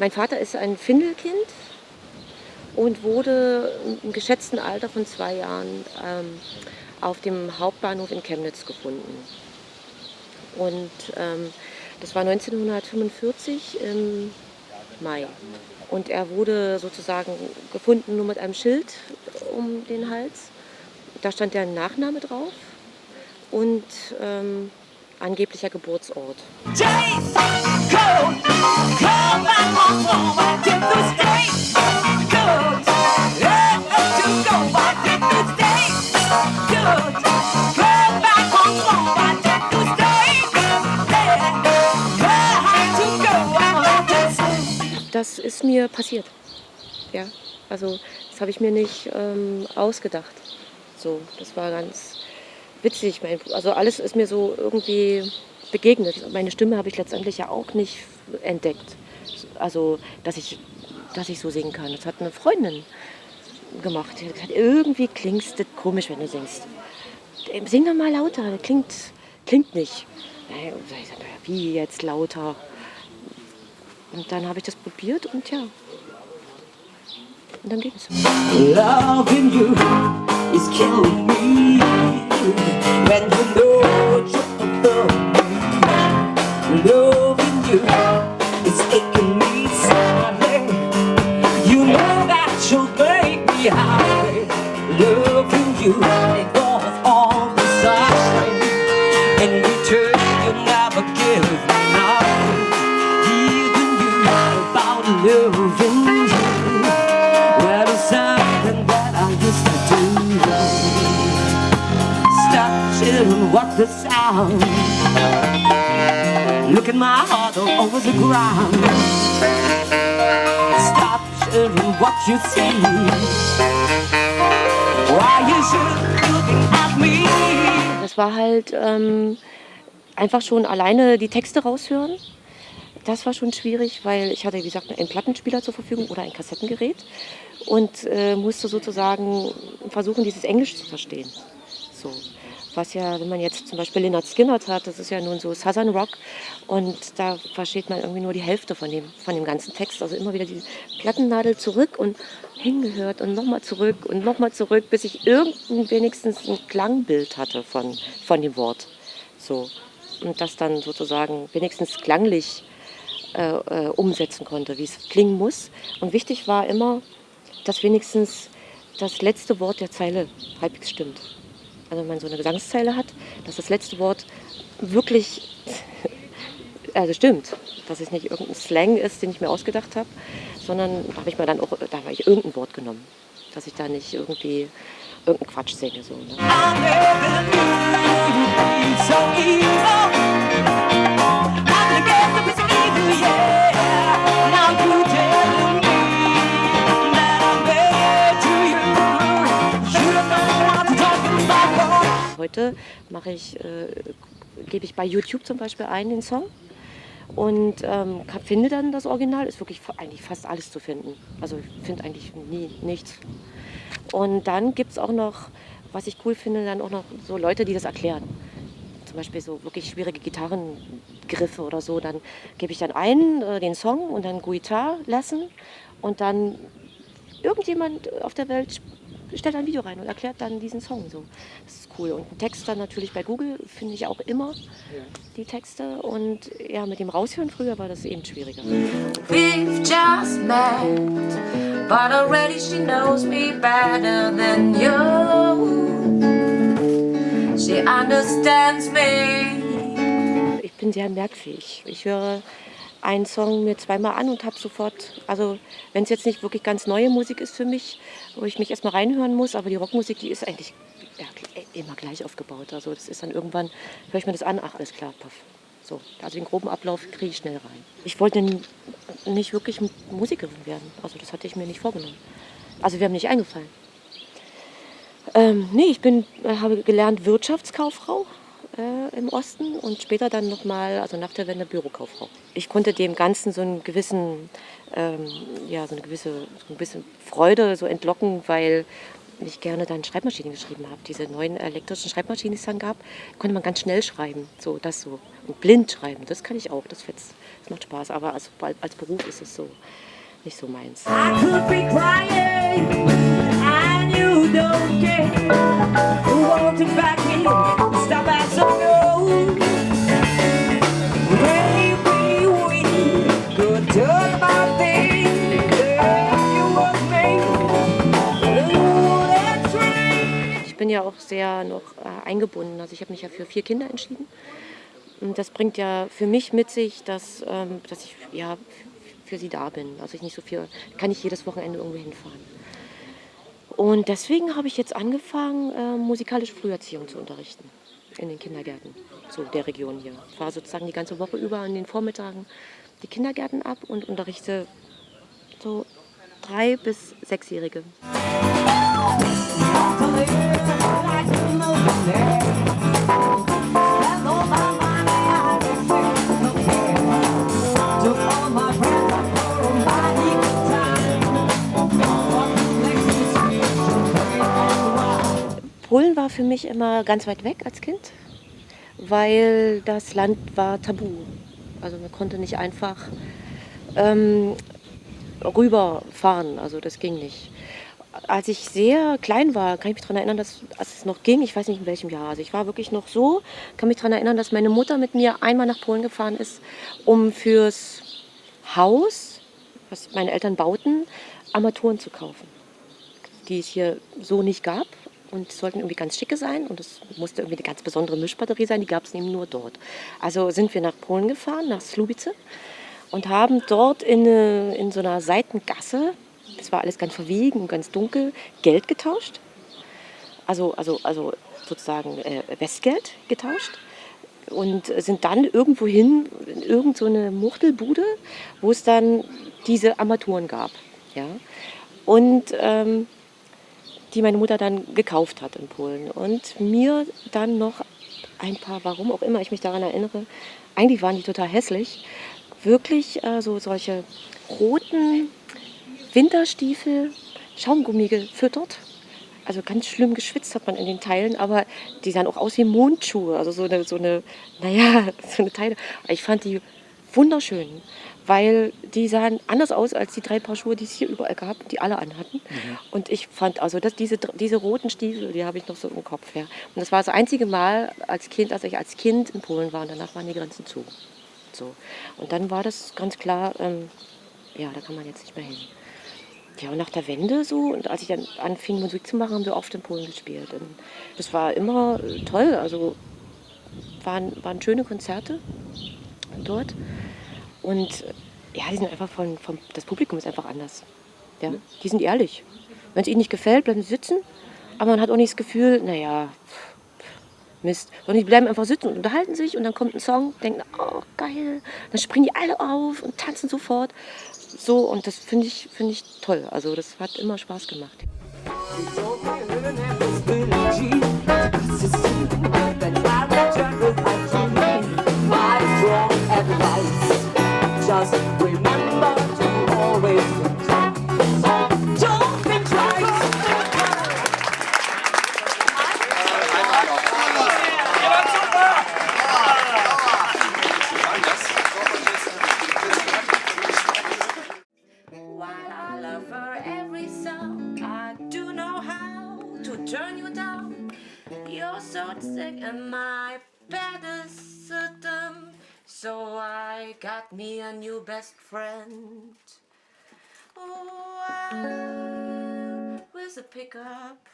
Mein Vater ist ein Findelkind und wurde im geschätzten Alter von zwei Jahren ähm, auf dem Hauptbahnhof in Chemnitz gefunden. Und ähm, das war 1945 im Mai. Und er wurde sozusagen gefunden nur mit einem Schild um den Hals. Da stand der Nachname drauf und ähm, angeblicher Geburtsort. Das ist mir passiert. Ja, also das habe ich mir nicht ähm, ausgedacht. So, das war ganz witzig. Also alles ist mir so irgendwie begegnet. Meine Stimme habe ich letztendlich ja auch nicht entdeckt. Also, dass ich, dass ich so singen kann. Das hat eine Freundin gemacht. Die hat gesagt, irgendwie klingst du komisch, wenn du singst. Sing doch mal lauter, das klingt, klingt nicht. Wie jetzt lauter? Und dann habe ich das probiert und ja. Und dann ging es. You. the sound. Look at my heart oh, all over the ground. Stop sharing what you see. Das war halt ähm, einfach schon alleine die Texte raushören. Das war schon schwierig, weil ich hatte, wie gesagt, einen Plattenspieler zur Verfügung oder ein Kassettengerät und äh, musste sozusagen versuchen, dieses Englisch zu verstehen. So was ja, wenn man jetzt zum Beispiel Leonard Skinner hat, das ist ja nun so Southern Rock und da versteht man irgendwie nur die Hälfte von dem, von dem ganzen Text. Also immer wieder die Plattennadel zurück und hingehört und nochmal zurück und nochmal zurück, bis ich irgendein wenigstens ein Klangbild hatte von, von dem Wort. So. Und das dann sozusagen wenigstens klanglich äh, äh, umsetzen konnte, wie es klingen muss. Und wichtig war immer, dass wenigstens das letzte Wort der Zeile halbwegs stimmt also wenn man so eine Gesangszeile hat, dass das letzte Wort wirklich, also stimmt, dass es nicht irgendein Slang ist, den ich mir ausgedacht habe, sondern da habe ich mir dann auch, da ich irgendein Wort genommen, dass ich da nicht irgendwie irgendeinen Quatsch singe. So, ne? Heute mache ich, äh, gebe ich bei YouTube zum Beispiel ein den Song und ähm, finde dann das Original. Ist wirklich eigentlich fast alles zu finden. Also ich finde eigentlich nie nichts. Und dann gibt es auch noch, was ich cool finde, dann auch noch so Leute, die das erklären. Zum Beispiel so wirklich schwierige Gitarrengriffe oder so. Dann gebe ich dann ein, äh, den Song und dann Guitar lassen und dann irgendjemand auf der Welt stellt ein Video rein und erklärt dann diesen Song so. Das ist cool. Und einen Text dann natürlich bei Google finde ich auch immer die Texte. Und ja, mit dem Raushören früher war das eben schwieriger. We've just met, but already she knows me better than you. She understands me. Ich bin sehr merkfähig. Ich höre einen Song mir zweimal an und habe sofort, also wenn es jetzt nicht wirklich ganz neue Musik ist für mich, wo ich mich erstmal reinhören muss, aber die Rockmusik, die ist eigentlich ja, immer gleich aufgebaut. Also das ist dann irgendwann, höre ich mir das an, ach alles klar, paff. So, also den groben Ablauf kriege ich schnell rein. Ich wollte nicht wirklich Musikerin werden, also das hatte ich mir nicht vorgenommen. Also wäre mir nicht eingefallen. Ähm, nee, ich bin, äh, habe gelernt Wirtschaftskauffrau äh, im Osten und später dann nochmal, also nach der Wende, Bürokauffrau. Ich konnte dem Ganzen so einen gewissen, ähm, ja, so eine gewisse, so ein bisschen Freude so entlocken, weil ich gerne dann Schreibmaschinen geschrieben habe. Diese neuen elektrischen Schreibmaschinen, die es dann gab, konnte man ganz schnell schreiben. So, das so. blind schreiben, das kann ich auch, das fetzt, das macht Spaß, aber als, als Beruf ist es so nicht so meins. I could be crying and you don't care. You want to back bin ja auch sehr noch äh, eingebunden. Also ich habe mich ja für vier Kinder entschieden. Und das bringt ja für mich mit sich, dass, ähm, dass ich ja für sie da bin. Also ich nicht so viel, kann ich jedes Wochenende irgendwo hinfahren. Und deswegen habe ich jetzt angefangen, äh, musikalische Früherziehung zu unterrichten in den Kindergärten, so der Region hier. Ich fahre sozusagen die ganze Woche über an den Vormittagen die Kindergärten ab und unterrichte so drei bis sechsjährige. Polen war für mich immer ganz weit weg als Kind, weil das Land war tabu. Also man konnte nicht einfach ähm, rüberfahren, also das ging nicht. Als ich sehr klein war, kann ich mich daran erinnern, dass als es noch ging, ich weiß nicht in welchem Jahr, also ich war wirklich noch so, kann mich daran erinnern, dass meine Mutter mit mir einmal nach Polen gefahren ist, um fürs Haus, was meine Eltern bauten, Armaturen zu kaufen die es hier so nicht gab. Und sollten irgendwie ganz schicke sein. Und es musste irgendwie eine ganz besondere Mischbatterie sein. Die gab es eben nur dort. Also sind wir nach Polen gefahren, nach Slubice. Und haben dort in, eine, in so einer Seitengasse, das war alles ganz verwegen und ganz dunkel, Geld getauscht. Also, also, also sozusagen äh, Westgeld getauscht. Und sind dann irgendwo hin, in irgendeine so Muchtelbude, wo es dann diese Armaturen gab. Ja? Und ähm, die meine Mutter dann gekauft hat in Polen. Und mir dann noch ein paar, warum auch immer ich mich daran erinnere, eigentlich waren die total hässlich, wirklich äh, so solche roten Winterstiefel, Schaumgummi gefüttert. Also ganz schlimm geschwitzt hat man in den Teilen, aber die sahen auch aus wie Mondschuhe. Also so eine, so eine, naja, so eine Teile. Ich fand die wunderschön, weil die sahen anders aus als die drei Paar Schuhe, die es hier überall gab, die alle anhatten. Und ich fand also, dass diese, diese roten Stiefel, die habe ich noch so im Kopf. Ja. Und das war das einzige Mal als Kind, als ich als Kind in Polen war. Und danach waren die Grenzen zu. So. Und dann war das ganz klar, ähm, ja, da kann man jetzt nicht mehr hin. Ja, und nach der Wende so, und als ich dann anfing, Musik zu machen, haben wir oft in Polen gespielt. Und das war immer äh, toll. Also waren, waren schöne Konzerte dort. Und äh, ja, die sind einfach von, vom, das Publikum ist einfach anders. Ja, die sind ehrlich. Wenn es ihnen nicht gefällt, bleiben sie sitzen. Aber man hat auch nicht das Gefühl, naja, pff, Mist. Sondern die bleiben einfach sitzen und unterhalten sich und dann kommt ein Song, denken, oh geil. Dann springen die alle auf und tanzen sofort. So, und das finde ich, finde ich toll. Also das hat immer Spaß gemacht. Just so sick and my bed is certain. So I got me a new best friend. Oh, I- with a pickup.